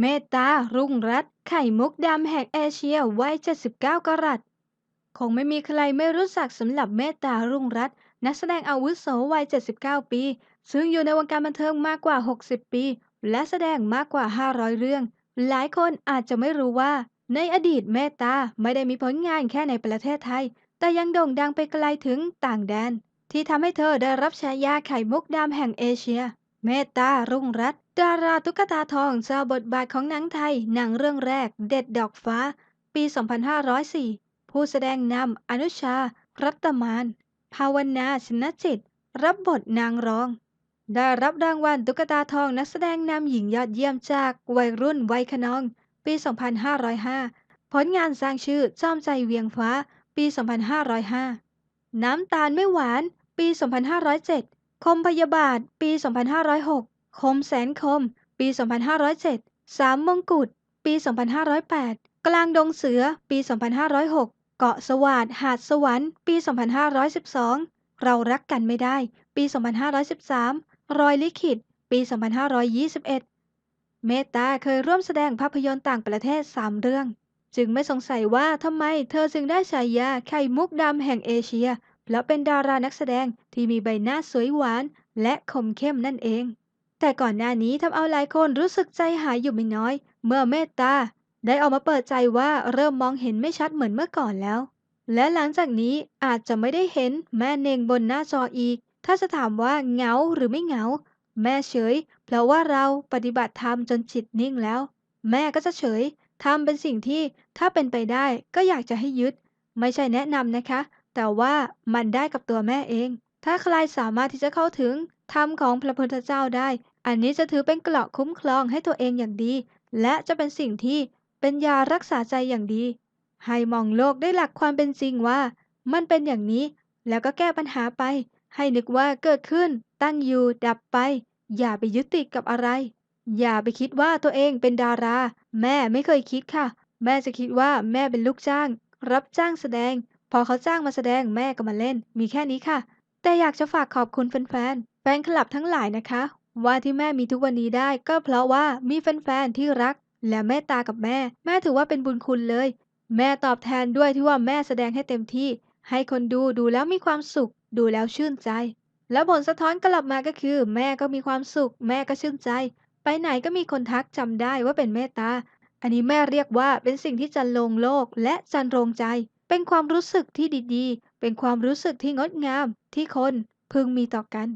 เมตตา รุ่งรัตน์ไข่มุกดำแห่งเอเชียวัย 79 กรัตคงไม่มีใครไม่รู้จักสำหรับเมตตา รุ่งรัตน์นักแสดงอาวุโสวัย 79 ปี ซึ่งอยู่ในวงการบันเทิงมากกว่า 60 ปี และแสดงมากกว่า 500 เรื่อง หลายคนอาจจะไม่รู้ว่า ในอดีตเมตตาไม่ได้มีผลงานแค่ในประเทศไทย แต่ยังโด่งดังไปไกลถึงต่างแดน ที่ทำให้เธอได้รับฉายาไข่มุกดำแห่งเอเชีย เมตตา รุ่งรัตน์ ดาราตุ๊กตาทองเจ้าบทบาทของหนังไทย หนังเรื่องแรก เด็ดดอกฟ้า ปี 2504 ผู้แสดงนำอนุชา รัตมาน ภาวนาชนะจิต รับบทนางรอง ได้รับรางวัลตุ๊กตาทองนักแสดงนำหญิงยอดเยี่ยมจากวัยรุ่นวัยขนอง ปี 2505 ผลงานสร้างชื่อจอมใจเวียงฟ้า ปี 2505 น้ำตาลไม่หวาน ปี 2507 คมพยาบาท ปี 2506 คมแสนคม ปี 2507 สามมงกุฎ ปี 2508 กลางดงเสือ ปี 2506 เกาะสวาดหาดสวรรค์ ปี 2512 เรารักกันไม่ได้ ปี 2513 รอยลิขิต ปี 2521 เมตตาเคยร่วมแสดงภาพยนตร์ต่างประเทศ 3 เรื่อง จึงไม่สงสัยว่าทำไมเธอจึงได้ฉายาไข่มุกดำแห่งเอเชียเพราะเป็นดารานักแสดงที่มีใบหน้าสวยหวานและคมเข้มนั่นเอง แต่ก่อนหน้านี้ทำเอาหลายคนรู้สึกใจหายอยู่ไม่น้อย เมื่อเมตตาได้ออกมาเปิดใจว่าเริ่มมองเห็นไม่ชัดเหมือนเมื่อก่อนแล้ว และหลังจากนี้อาจจะไม่ได้เห็นแม่เน่งบนหน้าจออีก ถ้าจะถามว่าเหงาหรือไม่เหงา แม่เฉย เพราะว่าเราปฏิบัติธรรมจนจิตนิ่งแล้ว แม่ก็จะเฉยทำเป็นสิ่งที่ถ้าเป็นไปได้ก็อยากจะให้ยึด ไม่ใช่แนะนำนะคะ แต่ว่ามันได้กับตัวแม่เอง ถ้าใครสามารถที่จะเข้าถึงธรรมของพระพุทธเจ้าได้ อันนี้จะถือเป็นเกราะคุ้มครองให้ตัวเองอย่างดี และจะเป็นสิ่งที่เป็นยารักษาใจอย่างดี ให้มองโลกได้หลักความเป็นจริงว่า มันเป็นอย่างนี้ แล้วก็แก้ปัญหาไป ให้นึกว่าเกิดขึ้น ตั้งอยู่ ดับไป อย่าไปยึดติดกับอะไร อย่าไปคิดว่าตัวเองเป็นดารา แม่ไม่เคยคิดค่ะ แม่จะคิดว่าแม่เป็นลูกจ้าง รับจ้างแสดง พอเขาจ้างมาแสดงแม่ก็มาเล่น มีแค่นี้ค่ะ แต่อยากจะฝากขอบคุณแฟนๆ แฟนคลับทั้งหลายนะคะ ว่าที่แม่มีทุกวันนี้ได้ก็เพราะว่ามีแฟนๆ ที่รัก และเมตตากับแม่ แม่ถือว่าเป็นบุญคุณเลย แม่ตอบแทนด้วยที่ว่าแม่แสดงให้เต็มที่ ให้คนดูดูแล้วมีความสุข ดูแล้วชื่นใจ แล้วผลสะท้อนกลับมาก็คือ แม่ก็มีความสุข แม่ก็ชื่นใจ ไปไหนก็มีคนทักจำได้ว่าเป็นเมตตา อันนี้แม่เรียกว่าเป็นสิ่งที่จันลงโลกและจันรงใจ เป็นความรู้สึกที่ดีๆ เป็นความรู้สึกที่งดงามที่คนพึงมีต่อกัน